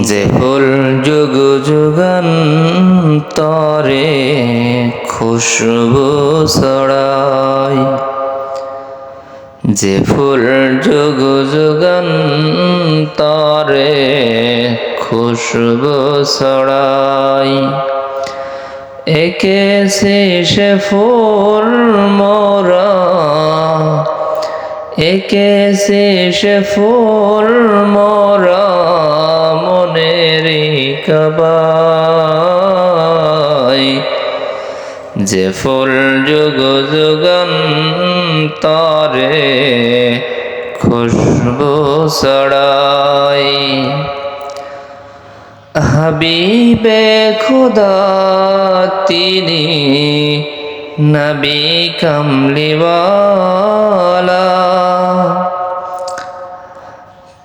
যে ফুল যুগ যুগান তরে খুশবু ছড়ায় যে ফুল যুগ যুগান তরে খুশবু ছড়ায় একে সে ফুল মোরা, একে সে ফুল মোরা কবাই যে ফুল যুগ যুগন তরে খুশবু ছড়াই। হাবিবে খুদা তিনি নবী কমলিওয়ালা।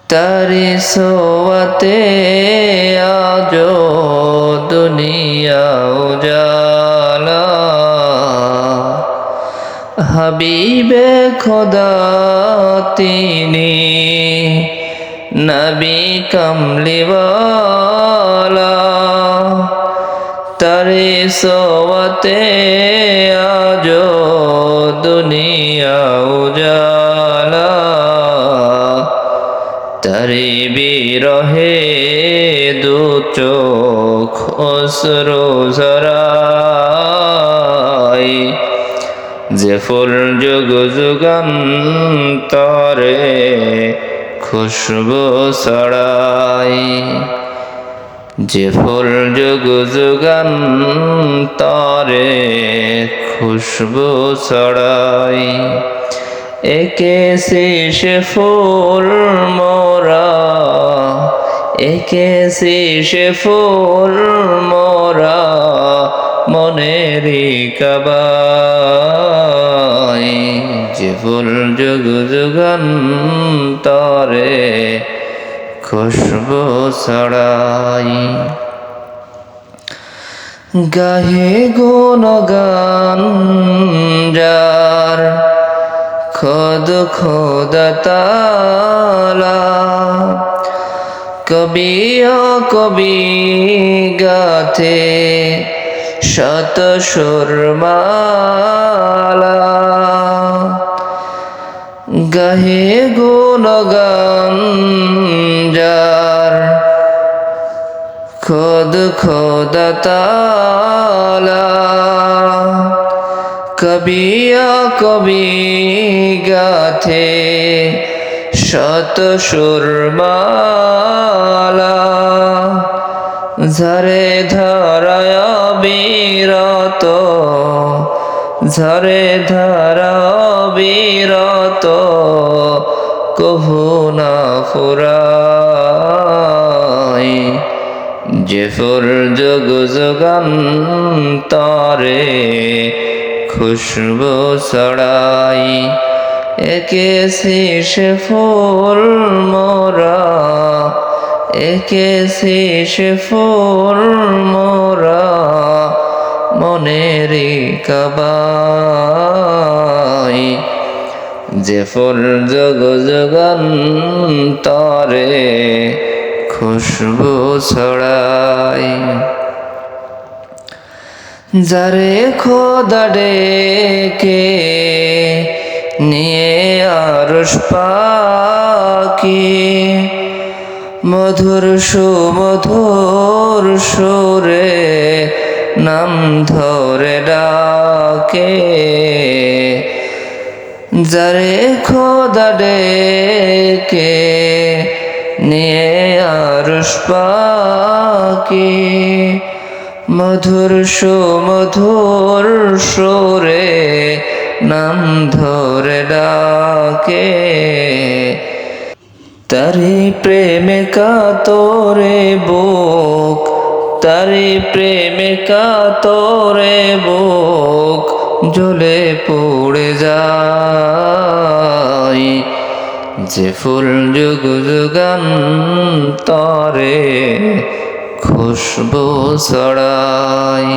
তারি সোয়াতে আজ দুনিয়া উজালা। হাবিবে খোদা তিনি নবী কমলিওয়ালা। তারে সোয়াতে আজ দুনিয়া উজালা। অসরো জরাই যে ফুল যুগ যুগান তরে খুশবু ছড়াই যে ফুল যুগ যুগান তরে খুশবু ছড়াই একে শেষ ফুল মোরা একে শেষ ফুল মোরা মনেরি কবাই যে ফুল যুগ যুগান তরে খুশবু ছড়াই। গাহে গুণগান যার খোদ খোদ তালা কবি ও কবি গাথে শত সুরমালা। গাহে গুণগান যার খোদ খোদ তালা। কবিয়া কবি গাথে শত সুরমালা, ঝরে ধরায় বিরত ঝরে ধরা বিরত কভু না ফুরাই, যে ফুল যোগ তরে খুশবু ছড়াই। একে শেষ ফুল মোরা একে শেষ ফুল মোরা, মনেরি কবাই যে ফুল যোগ যোগান তরে খুশবু ছড়াই যারে খোদা ডেকে নিয়ে আরস পাকি মধুর সুমধুর সুরে নাম ধরে ডাকে। যারে খোদা ডেকে নিয়ে আরস পাকি মধুর সুমধুর সুরে নাম ধরে ডাকে। তারি প্রেমে কাতরে বুক, তারি প্রেমে কাতরে বুক জ্বলে পড়ে যায়। যে ফুল যুগ যুগান তরে খুশবু ছড়াই